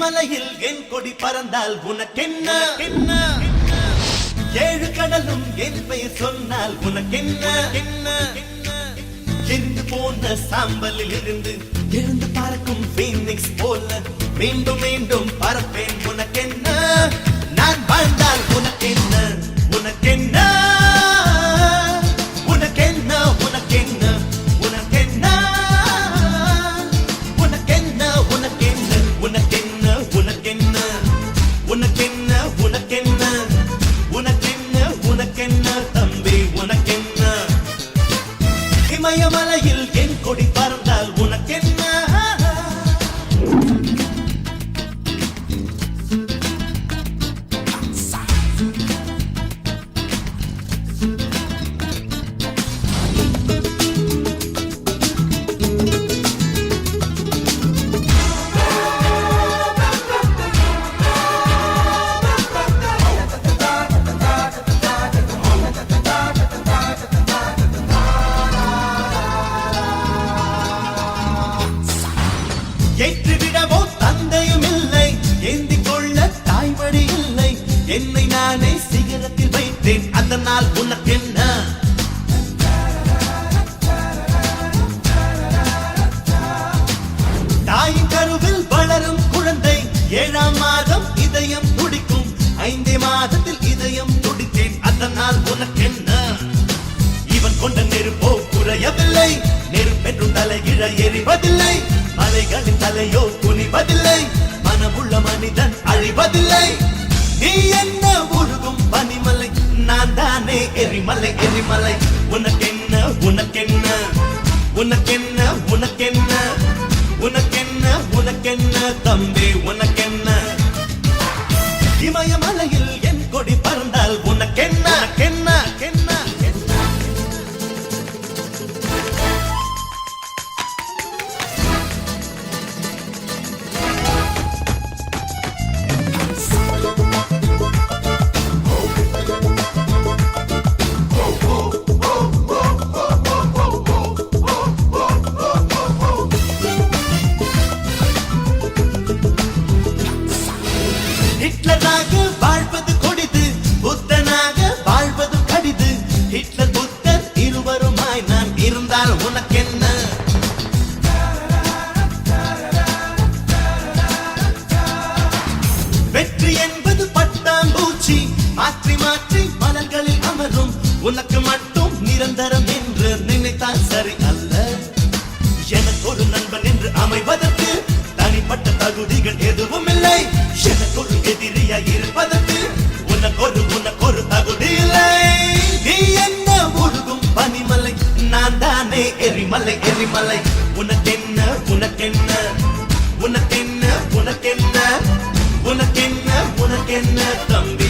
மலையில் என் கொடி பறந்தால் உனக்கென்ன? என்ன ஏழு கடலும் என் பெயர் சொன்னால் உனக்கென்ன? என்ன எரிந்து போன சாம்பலில் இருந்து எழுந்து பறக்கும் பீனிக்ஸ் போல மீண்டும் மீண்டும் பறப்பேன். இமயமலையில் என் கொடி என்றால் அதனால் உனக்கென்ன? தாயின் கருவில் வளரும் குழந்தை ஏழாம் மாதம் இதயம் துடிக்கும். ஐந்தே மாதத்தில் இதயம் துடித்தேன். அதனால் உனக்கென்ன? இவன் கொண்ட நெருப்போ குறையவில்லை. நெருப்பென்றும் தலையிழ எறிவதில்லை. மலைகளின் தலையோ துணிவதில்லை மனமுள்ள மனிதன் அழிவதில்லை. எரிமலை எரிமலை உனக்கென்ன உனக்கென்ன? உனக்கென்ன உனக்கென்ன? உனக்கென்ன உனக்கென்ன? தம்பி உனக்கென்ன? இமயமலையில் என் கொடி பறந்தால் உனக்கென்ன? கென்ன ஹிட்லராக வாழ்வது கொடிது புத்தனாக வாழ்வது கடிது. ஹிட்லர் புத்தர் இருவருமாய் நான் இருந்தால் உனக்கென்ன? வெற்றி என்பது பட்டாம்பூச்சி மாற்றி மாற்றி மலர்களில் அமரும். உனக்கு மட்டும் நிரந்தரம் என்று நினைத்தால் சரி அல்ல. எனக்கு ஒரு நண்பன் என்று அமைவதற்கு நான் தானே எரிமலை எரிமலை. உனக்கென்ன உனக்கென்ன? உனக்கென்ன உனக்கென்ன? உனக்கென்ன உனக்கென்ன? தம்பி